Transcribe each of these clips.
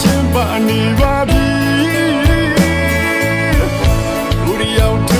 ချင်းပါနေပါပြီလူတယောက်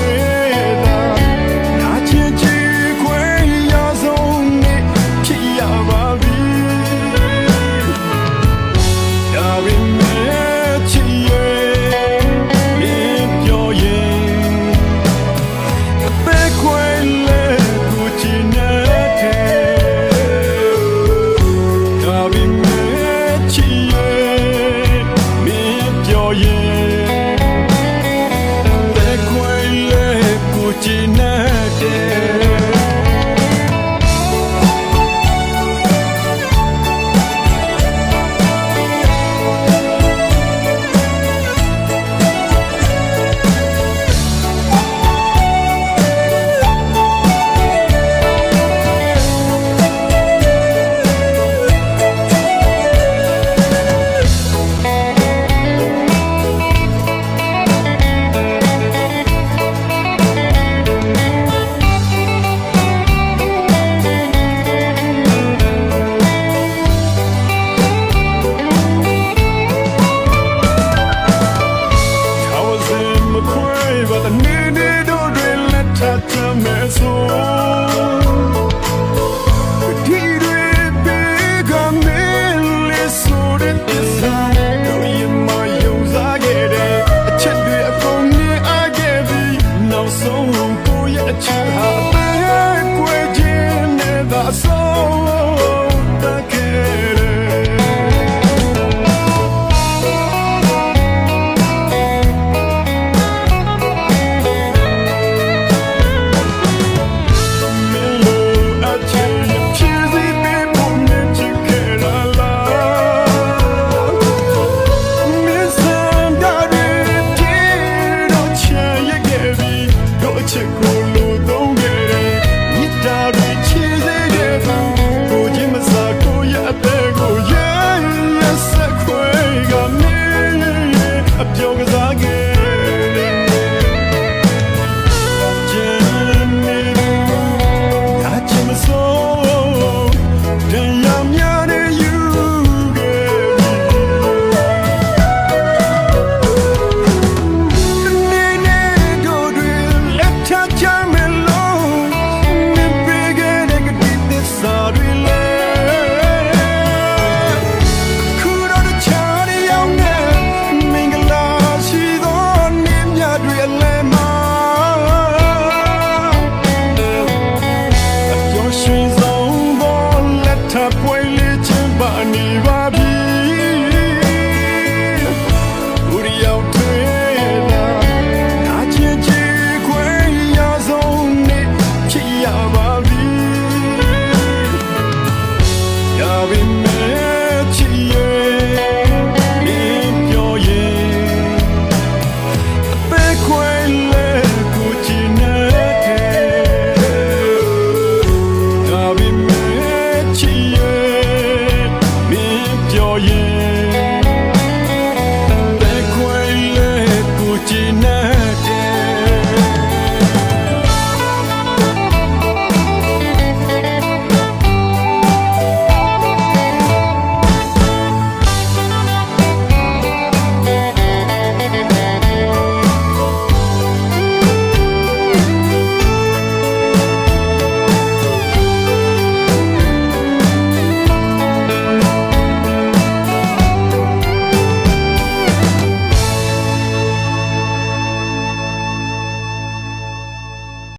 တိုင်းလေးချင်းပါနေပါပြီဘူရီရောက်တွေ့လာနာချင်းချီခွဲရဆုံးနေချစ်ရပါပြီရပါ